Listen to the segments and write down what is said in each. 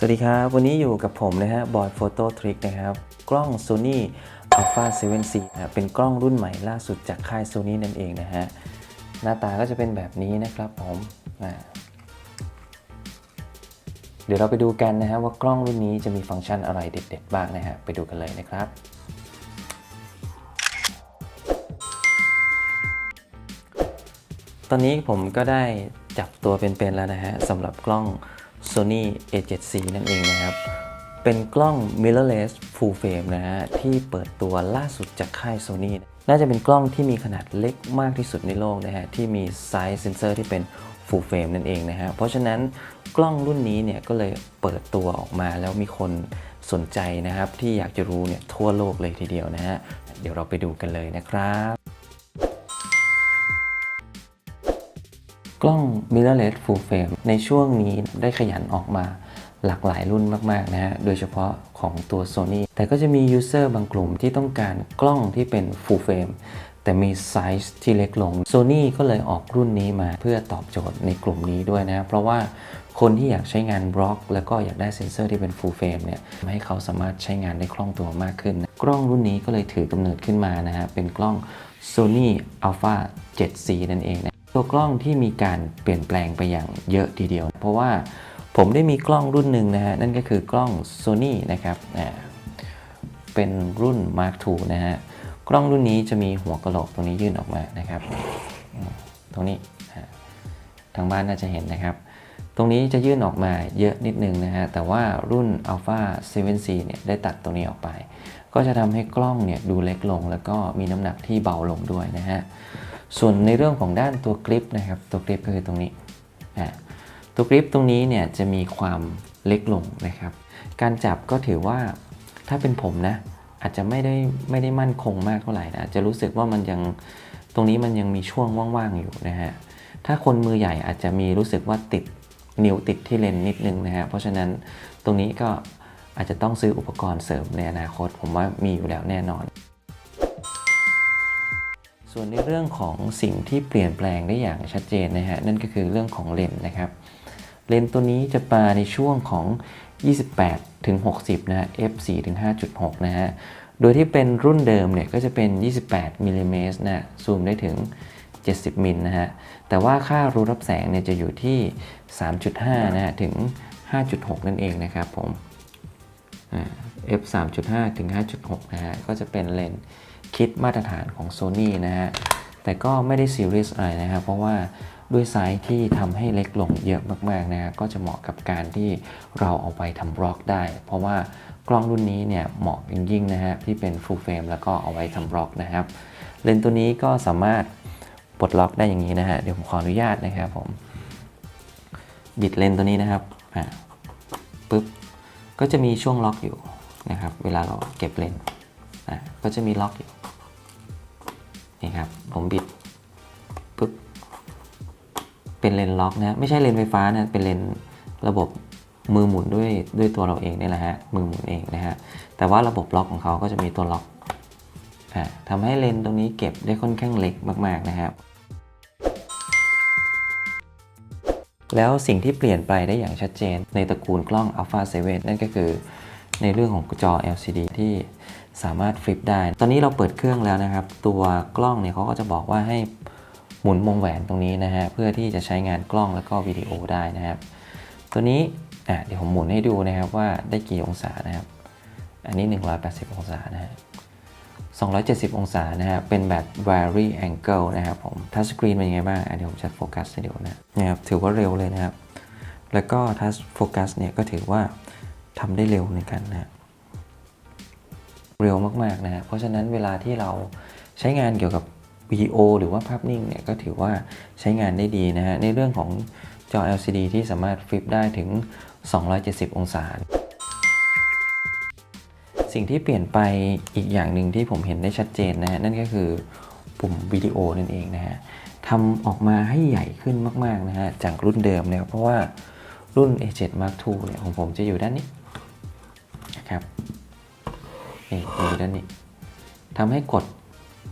สวัสดีครับ วันนี้อยู่กับผมนะฮะบอยโฟโต้ทริกนะครับ กล้อง Sony Alpha 7C นะเป็นกล้องรุ่นใหม่ล่าสุดจากค่าย Sony นั่นเองนะฮะ หน้าตาก็จะเป็นแบบนี้นะครับผมเดี๋ยวเราไปดูกันนะฮะว่ากล้องรุ่นนี้จะมีฟังก์ชันอะไรเด็ดๆบ้างนะฮะ ไปดูกันเลยนะครับตอนนี้ผมก็ได้จับตัวเป็นๆแล้วนะฮะสำหรับกล้อง Sony A7C นั่นเองนะครับ เป็นกล้อง mirrorless full frame นะฮะที่เปิดตัวล่าสุดจากค่าย Sony น่าจะเป็นกล้องที่มีขนาดเล็กมากที่สุดในโลกนะฮะที่มีไซส์เซนเซอร์ที่เป็น full frame นั่นเองนะฮะเพราะฉะนั้นกล้องรุ่นนี้เนี่ยก็เลยเปิดตัวออกมาแล้วมีคนสนใจนะครับ ที่อยากจะรู้เนี่ยทั่วโลกเลยทีเดียวนะฮะเดี๋ยวเราไปดูกันเลยนะครับ ล้อง mirrorless full frame ในช่วงนี้ได้ขยันออกมาหลากหลายรุ่นมาก ๆ นะฮะ โดยเฉพาะของตัว Sony แต่ก็จะมี user บางกลุ่มที่ต้องการกล้องที่เป็น full frame แต่มีไซส์ที่เล็กลง Sony ก็เลยออกรุ่นนี้มาเพื่อตอบโจทย์ในกลุ่มนี้ด้วยนะ เพราะว่าคนที่อยากใช้งานบล็อก แล้วก็อยากได้เซ็นเซอร์ที่เป็น full frame เนี่ยให้เขาสามารถใช้งานได้คล่องตัวมากขึ้น กล้องรุ่นนี้ก็เลยถือกำเนิดขึ้นมานะฮะ เป็นกล้อง Sony Alpha 7C นั่นเองนะ ตัวกล้องที่มีการเปลี่ยนแปลงไปอย่างเยอะทีเดียว เพราะว่าผมได้มีกล้องรุ่นหนึ่งนะฮะ นั่นก็คือกล้อง Sony นะครับอ่าเป็นรุ่น Mark II นะฮะ กล้องรุ่นนี้จะมีหัวกระโหลกตรงนี้ยื่นออกมานะครับ ตรงนี้ทางบ้านน่าจะเห็นนะครับ ตรงนี้จะยื่นออกมาเยอะนิดนึงนะฮะ แต่ว่ารุ่น Alpha 7C เนี่ยได้ตัดตรงนี้ออกไป ก็จะทำให้กล้องเนี่ยดูเล็กลง แล้วก็มีน้ำหนักที่เบาลงด้วยนะฮะ ส่วนในเรื่องของด้านตัวกริปนะครับตัวกริปก็คือตรงนี้อ่าตัวกริปตรงนี้เนี่ยจะมีความเล็กลงนะครับ การจับก็ถือว่าถ้าเป็นผมนะอาจจะไม่ได้ไม่ได้มั่นคงมากเท่าไหร่นะจะรู้สึกว่ามันยังตรงนี้มันยังมีช่วงว่างๆอยู่นะฮะถ้าคนมือใหญ่อาจจะมีรู้สึกว่าติดนิ้วติดที่เลนนิดนึงนะฮะเพราะฉะนั้นตรงนี้ก็อาจจะต้องซื้ออุปกรณ์เสริมในอนาคต ผมว่ามีอยู่แล้วแน่นอน ส่วนในเรื่องของสิ่งที่เปลี่ยนแปลงได้อย่างชัดเจนนะฮะนั่นก็คือเรื่องของเลนส์นะครับเลนส์ตัวนี้จะมาในช่วงของ 28ถึง60 นะฮะ f 4ถึง5.6 นะฮะ โดยที่เป็นรุ่นเดิมเนี่ยก็จะเป็น 28มิลลิเมตรนะซูมได้ถึง 70 มิลนะฮะ แต่ว่าค่ารูรับแสงเนี่ยจะอยู่ที่ 3.5 นะฮะ ถึง 5.6 นั่นเองนะครับผมอ่า f 3.5 ถึง 5.6 นะฮะ ก็จะเป็นเลนส์ คิดมาตรฐานของ Sony นะฮะ แต่ก็ไม่ได้ซีเรียสอะไรนะครับ เพราะว่าด้วยไซส์ที่ทำให้เล็กลงเยอะมากๆนะก็จะเหมาะกับการที่เราเอาไปทำบล็อกได้ เพราะว่ากล้องรุ่นนี้เนี่ยเหมาะยิ่งๆนะฮะที่เป็น full frame แล้วก็เอาไว้ทำบล็อกนะครับ เลนส์ตัวนี้ก็สามารถปลดล็อกได้อย่างนี้นะฮะเดี๋ยวผมขออนุญาตนะครับผมบิดเลนส์ตัวนี้นะครับอ่าปุ๊บก็จะมีช่วงล็อกอยู่นะครับ เวลาเราเก็บเลนส์อะก็จะมีล็อกอยู่ นี่ครับ ผมบิดปุ๊บเป็นเลนล็อกนะไม่ใช่เลนไฟฟ้านะเป็นเลนระบบมือหมุนด้วยด้วยตัวเราเองนี่แหละฮะมือหมุนเองนะฮะแต่ว่าระบบล็อกของเขาก็จะมีตัวล็อกอ่าทำให้เลนตรงนี้เก็บได้ค่อนข้างเล็กมากๆนะครับแล้วสิ่งที่เปลี่ยนไปได้อย่างชัดเจนในตระกูลกล้อง Alpha 7 นั่นก็คือ ในเรื่องของจอ LCD ที่สามารถฟลิปได้ ตอนนี้เราเปิดเครื่องแล้วนะครับ ตัวกล้องเนี่ยเขาก็จะบอกว่าให้หมุนวงแหวนตรงนี้นะฮะ เพื่อที่จะใช้งานกล้องแล้วก็วิดีโอได้นะครับ ตัวนี้อะเดี๋ยวผมหมุนให้ดูนะครับว่าได้กี่องศานะครับ อันนี้ 180 องศานะฮะ270 องศานะฮะ เป็นแบบ vary angle นะครับผม ทัชสกรีนเป็นยังไงบ้างเดี๋ยวผมจะโฟกัสให้ดูนะนะครับ ถือว่าเร็วเลยนะครับ แล้วก็ทัชโฟกัสเนี่ยก็ถือว่า ทำได้เร็วในกันนะเร็วมากๆนะฮะเพราะฉะนั้นเวลาที่เราใช้งานเกี่ยวกับวิดีโอหรือว่าภาพนิ่งเนี่ยก็ถือว่าใช้งานได้ดีนะฮะในเรื่องของจอ LCD ที่สามารถฟลิปได้ถึง 270 องศา สิ่งที่เปลี่ยนไปอีกอย่างหนึ่งที่ผมเห็นได้ชัดเจนนะฮะนั่นก็คือปุ่มวิดีโอนั่นเองนะฮะทำออกมาให้ใหญ่ขึ้นมาก ๆ นะฮะจากรุ่นเดิมนะครับเพราะว่ารุ่น A7 Mark II เนี่ยของผมจะอยู่ด้านนี้ นะครับนี่อยู่ด้านนี้ทำให้กด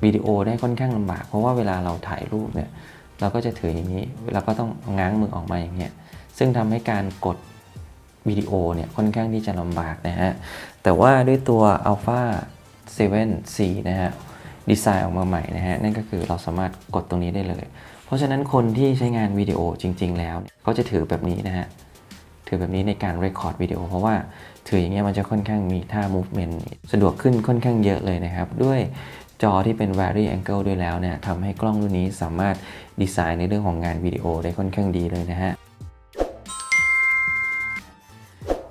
วิดีโอได้ค่อนข้างลำบาก เพราะว่าเวลาเราถ่ายรูปเนี่ยเราก็จะถืออย่างนี้แล้วก็ต้องง้างมือออกมาอย่างเงี้ยซึ่งทำให้การกดวิดีโอเนี่ยค่อนข้างที่จะลำบากนะฮะ แต่ว่าด้วยตัว Alpha 7 C นะฮะดีไซน์ออกมาใหม่นะฮะ นั่นก็คือเราสามารถกดตรงนี้ได้เลย เพราะฉะนั้นคนที่ใช้งานวิดีโอจริง ๆ แล้วเขาจะถือแบบนี้นะฮะ ถือแบบนี้ในการ record วิดีโอเพราะว่า ถืออย่างเงี้ยมันจะค่อนข้างมีท่า movement สะดวกขึ้นค่อนข้างเยอะเลยนะครับ ด้วยจอที่เป็น vary angle ด้วยแล้วเนี่ยทำให้กล้องรุ่นนี้สามารถดีไซน์ในเรื่องของงานวิดีโอได้ค่อนข้างดีเลยนะฮะ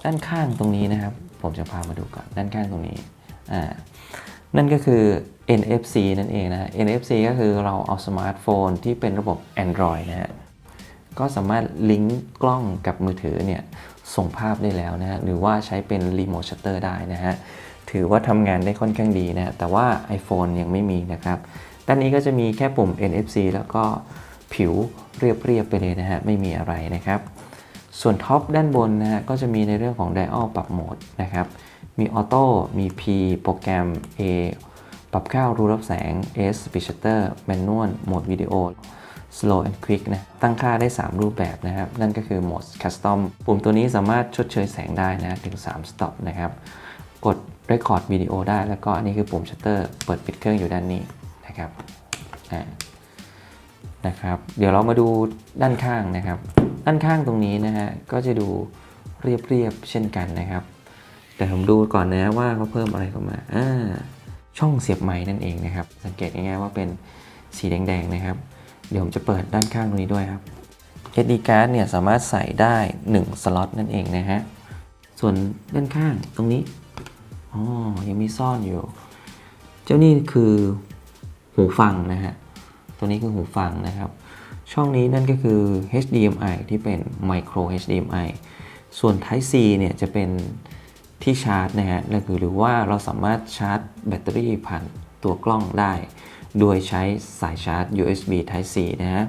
ด้านข้างตรงนี้นะครับ ผมจะพามาดูก่อนด้านข้างตรงนี้อ่านั่นก็คือ NFC นั่นเองนะฮะ NFC ก็คือเราเอาสมาร์ทโฟนที่เป็นระบบ Android นะฮะก็สามารถลิงก์กล้องกับมือถือเนี่ย ส่งภาพได้แล้วนะฮะหรือว่าใช้เป็นรีโมทชัตเตอร์ได้นะฮะถือว่าทำงานได้ค่อนข้างดีนะแต่ว่า iPhone ยังไม่มีนะครับด้านนี้ก็จะมีแค่ปุ่ม NFC แล้วก็ผิวเรียบๆไปเลยนะฮะไม่มีอะไรนะครับ ส่วนท็อปด้านบนนะฮะก็จะมีในเรื่องของ Dial ปรับโหมดนะครับมีออโต้มี P โปรแกรม A ปรับค่ารูรับแสง S Speed Shutter Manual โหมดวิดีโอ Slow and Quick นะ ตั้งค่าได้ 3 รูปแบบนะครับ นั่นก็คือโหมด Custom ปุ่มตัวนี้สามารถชดเชยแสงได้นะ ถึง 3 Stop นะครับ กด Record วิดีโอได้ แล้วก็อันนี้คือปุ่ม Shutter เปิดปิดเครื่องอยู่ด้านนี้นะครับนะครับ เดี๋ยวเรามาดูด้านข้างนะครับ ด้านข้างตรงนี้นะฮะ ก็จะดูเรียบๆเช่นกันนะครับ แต่ผมดูก่อนนะว่าเขาเพิ่มอะไรเข้ามาอ่าช่องเสียบไม้นั่นเองนะครับ สังเกตง่ายๆว่าเป็นสีแดงๆนะครับ เดี๋ยวผมจะเปิดด้านข้างตรงนี้ด้วยครับ SD card เนี่ยสามารถใส่ได้ 1 สล็อตนั่นเองนะฮะ ส่วนด้านข้างตรงนี้ อ๋อ ยังมีซ่อนอยู่ เจ้านี่คือหูฟังนะฮะ ตัวนี้คือหูฟังนะครับ ช่องนี้นั่นก็คือ HDMI ที่เป็น Micro HDMI ส่วน Type C เนี่ยจะเป็นที่ชาร์จนะฮะ หรือว่าเราสามารถชาร์จแบตเตอรี่ผ่านตัวกล้องได้ โดยใช้สายชาร์จ USB Type C นะฮะ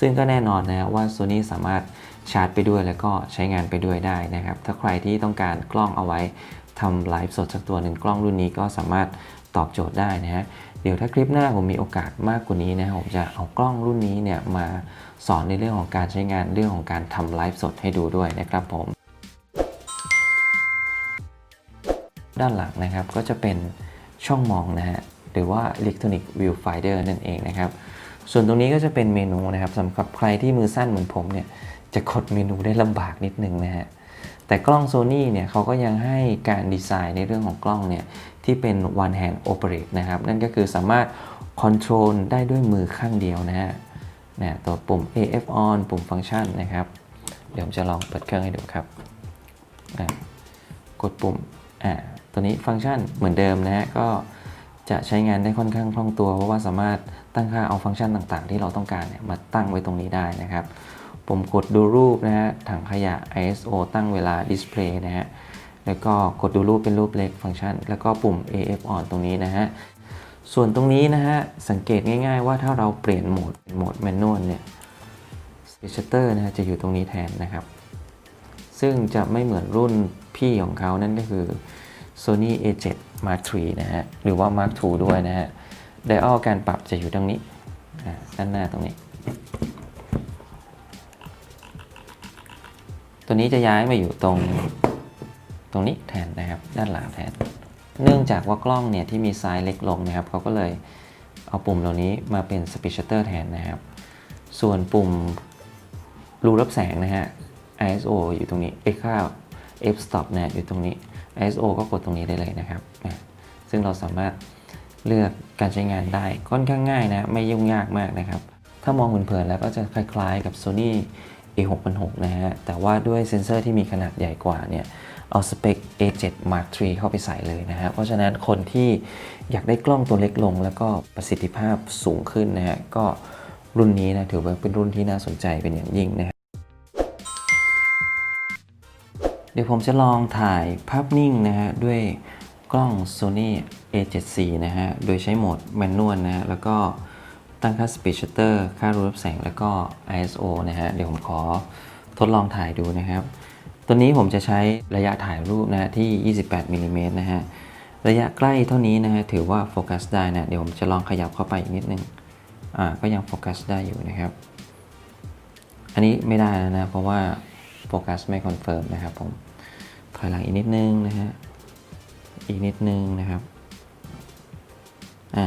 ซึ่งก็แน่นอนนะฮะว่า Sony สามารถชาร์จไปด้วยแล้วก็ใช้งานไปด้วยได้นะครับ ถ้าใครที่ต้องการกล้องเอาไว้ทำไลฟ์สดสักตัวหนึ่งกล้องรุ่นนี้ก็สามารถตอบโจทย์ได้นะฮะ เดี๋ยวถ้าคลิปหน้าผมมีโอกาสมากกว่านี้นะผมจะเอากล้องรุ่นนี้เนี่ยมาสอนในเรื่องของการใช้งานเรื่องของการทำไลฟ์สดให้ดูด้วยนะครับผม ด้านหลังนะครับก็จะเป็นช่องมองนะฮะ หรือว่า Electronic Viewfinder นั่นเองนะครับ ส่วนตรงนี้ก็จะเป็นเมนูนะครับสำหรับใครที่มือสั้นเหมือนผมเนี่ยจะกดเมนูได้ลำบากนิดนึงนะฮะแต่กล้อง Sony เนี่ยเขาก็ยังให้การดีไซน์ในเรื่องของกล้องเนี่ยที่เป็น one hand operate นะครับ นั่นก็คือสามารถ control ได้ด้วยมือข้างเดียวนะฮะนะตัวปุ่ม AF on ปุ่มฟังก์ชันนะครับ เดี๋ยวผมจะลองเปิดเครื่องให้ดูครับกดปุ่มอ่าตัวนี้ฟังก์ชันเหมือนเดิมนะฮะก็ จะใช้งานได้ค่อนข้างคล่องตัว เพราะว่าสามารถตั้งค่าเอาฟังก์ชันต่างๆ ที่เราต้องการเนี่ยมาตั้งไว้ตรงนี้ได้นะครับ ผมกดดูรูปนะฮะถังขยะ ISO ตั้งเวลา display นะฮะแล้วก็กดดูรูปเป็นรูปเล็กฟังก์ชัน แล้วก็ปุ่ม AF on ตรงนี้นะฮะส่วนตรงนี้นะฮะสังเกตง่าย ๆ ว่าถ้าเราเปลี่ยนโหมดเป็นโหมด manual เนี่ย Speed Shutter นะฮะจะอยู่ตรงนี้แทนนะครับ ซึ่งจะไม่เหมือนรุ่นพี่ของเขานั่นก็คือ Sony A7 Mark III นะฮะ หรือว่า Mark II ด้วยนะฮะ Dial การปรับจะอยู่ตรงนี้ด้านหน้าตรงนี้ ตัวนี้จะย้ายมาอยู่ตรงตรงนี้แทนนะครับ ด้านหลังแทน เนื่องจากว่ากล้องเนี่ยที่มีไซส์เล็กลงนะครับเขาก็เลยเอาปุ่มเหล่านี้มาเป็น Speed Shutter แทนนะครับ ส่วนปุ่มรูรับแสงนะฮะ ISO อยู่ตรงนี้เอ้ค่า f stop นี่ยอยู่ตรงนี้ ISO ก็กดตรงนี้ได้เลยนะครับ ซึ่งเราสามารถเลือกการใช้งานได้ค่อนข้างง่ายนะ ไม่ยุ่งยากมากนะครับ ถ้ามองเผินๆแล้วก็จะคล้ายๆกับ Sony A6006 นะฮะ แต่ว่าด้วยเซ็นเซอร์ที่มีขนาดใหญ่กว่าเนี่ย เอาสเปค A7 Mark III เข้าไปใส่เลยนะฮะ เพราะฉะนั้นคนที่อยากได้กล้องตัวเล็กลง แล้วก็ประสิทธิภาพสูงขึ้นนะฮะ ก็รุ่นนี้นะถือว่าเป็นรุ่นที่น่าสนใจเป็นอย่างยิ่งนะ เดี๋ยวผมจะลองถ่ายภาพนิ่งนะฮะด้วยกล้อง Sony A7C นะฮะ โดยใช้โหมด Manual นะฮะ แล้วก็ตั้งค่า Speed Shutter ค่ารูรับแสง แล้วก็ ISO นะฮะ เดี๋ยวผมขอทดลองถ่ายดูนะครับ ตัวนี้ผมจะใช้ระยะถ่ายรูปนะฮะที่ 28มิลลิเมตรนะฮะ ระยะใกล้เท่านี้นะฮะ ถือว่าโฟกัสได้นะ เดี๋ยวผมจะลองขยับเข้าไปอีกนิดนึง อ่า ก็ยังโฟกัสได้อยู่นะครับ อันนี้ไม่ได้แล้วนะ เพราะว่า โฟกัสไม่คอนเฟิร์มนะครับผม ถอยหลังอีกนิดนึงนะฮะ อีกนิดนึงนะครับ อ่า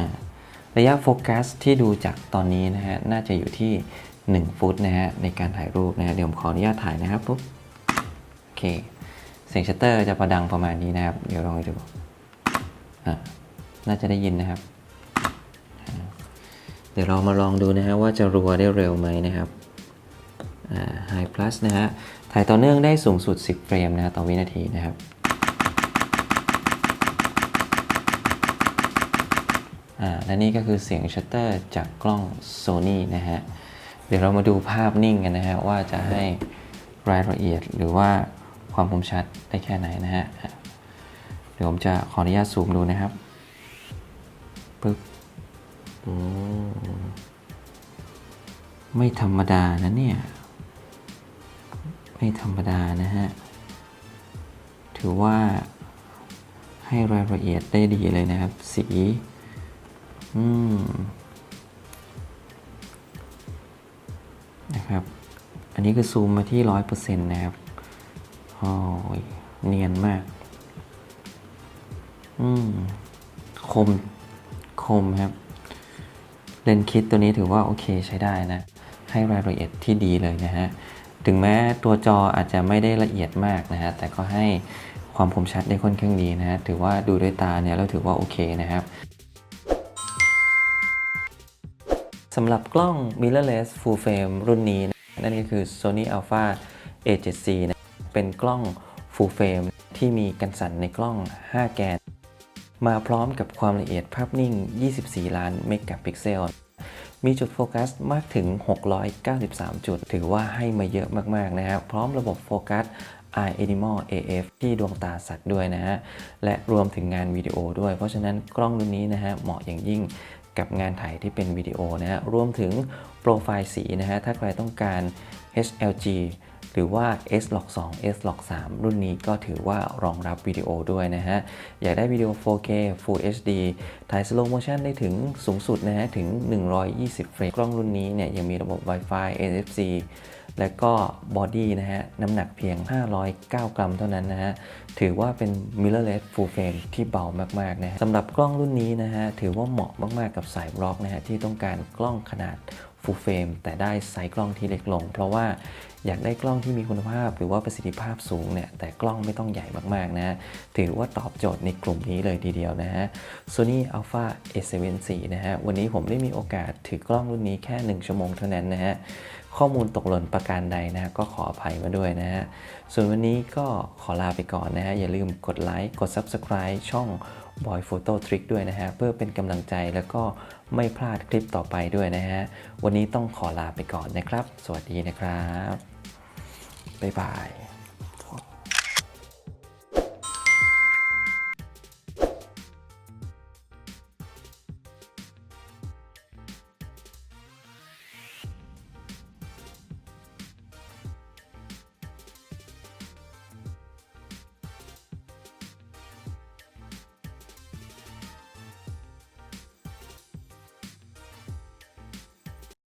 ระยะโฟกัสที่ดูจากตอนนี้นะฮะ น่าจะอยู่ที่ 1 ฟุตนะฮะ ในการถ่ายรูปนะฮะ เดี๋ยวผมขออนุญาตถ่ายนะครับปุ๊บ โอเค เสียงชัตเตอร์จะประดังประมาณนี้นะครับ เดี๋ยวลองดูอ่าน่าจะได้ยินนะครับ เดี๋ยวเรามาลองดูนะฮะว่าจะรัวได้เร็วไหมนะครับ High Plus นะฮะ ถ่ายต่อเนื่องได้สูงสุด 10 เฟรมนะต่อวินาทีนะครับ และนี่ก็คือเสียงชัตเตอร์จากกล้อง Sony นะฮะ เดี๋ยวเรามาดูภาพนิ่งกันนะฮะ ว่าจะให้รายละเอียดหรือว่าความคมชัดได้แค่ไหนนะฮะ เดี๋ยวผมจะขออนุญาตซูมดูนะครับปึ๊บโอ้ไม่ธรรมดานะเนี่ย ไม่ธรรมดานะฮะ ถือว่าให้รายละเอียดได้ดีเลยนะครับ สี อืม นะครับ อันนี้คือซูมมาที่ร้อยเปอร์เซ็นต์นะครับ โอ้ย เนียนมาก อืม คม คมครับ เลนส์คิดตัวนี้ถือว่าโอเคใช้ได้นะ ให้รายละเอียดที่ดีเลยนะฮะ ถึงแม้ตัวจออาจจะไม่ได้ละเอียดมากนะฮะแต่ก็ให้ความคมชัดได้ค่อนข้างดีนะฮะถือว่าดูด้วยตาเนี่ยแล้วถือว่าโอเคนะครับสำหรับกล้อง mirrorless full frame รุ่นนี้นะนั่นก็คือ Sony Alpha A7C นะเป็นกล้อง full frame ที่มีกันสั่นในกล้อง 5 แกน มาพร้อมกับความละเอียดภาพนิ่ง 24 ล้านเมกะพิกเซล มีจุดโฟกัสมากถึง 693 จุด ถือว่าให้มาเยอะมาก ๆ นะครับ พร้อมระบบโฟกัส Eye Animal AF ที่ดวงตาสัตว์ด้วยนะฮะ และรวมถึงงานวิดีโอด้วย เพราะฉะนั้นกล้องรุ่นนี้นะฮะ เหมาะอย่างยิ่งกับงานถ่ายที่เป็นวิดีโอนะฮะ รวมถึงโปรไฟล์สีนะฮะ ถ้าใครต้องการ HLG หรือว่า S Log 2 S Log 3 รุ่นนี้ก็ถือว่ารองรับวิดีโอด้วยนะฮะ อยากได้วิดีโอ 4K Full HD ถ่าย Slow Motion ได้ถึงสูงสุดนะฮะ ถึง 120 เฟรม กล้องรุ่นนี้เนี่ยยังมีระบบ Wi-Fi NFC และก็บอดี้นะฮะ น้ำหนักเพียง 509 กรัมเท่านั้นนะฮะ ถือว่าเป็น mirrorless full frame ที่เบามากๆนะฮะสำหรับกล้องรุ่นนี้นะฮะ ถือว่าเหมาะมากๆกับสายบล็อกนะฮะ ที่ต้องการกล้องขนาด full frame แต่ได้ไซส์กล้องที่เล็กลง เพราะว่า อยากได้กล้องที่มีคุณภาพหรือว่าประสิทธิภาพสูงเนี่ยแต่กล้องไม่ต้องใหญ่มากๆนะถือว่าตอบโจทย์ในกลุ่มนี้เลยทีเดียวนะฮะ Sony Alpha A7C นะฮะวันนี้ผมได้มีโอกาสถือกล้องรุ่นนี้แค่ 1 ชั่วโมงเท่านั้นนะฮะข้อมูลตกหล่นประการใดนะฮะก็ขออภัยมาด้วยนะฮะ ส่วนวันนี้ก็ขอลาไปก่อนนะฮะ อย่าลืมกดไลค์ กด Subscribe ช่อง Boy Photo Trick ด้วยนะฮะ เพื่อเป็นกำลังใจแล้วก็ไม่พลาดคลิปต่อไปด้วยนะฮะ วันนี้ต้องขอลาไปก่อนนะครับ สวัสดีนะครับ บ๊ายบาย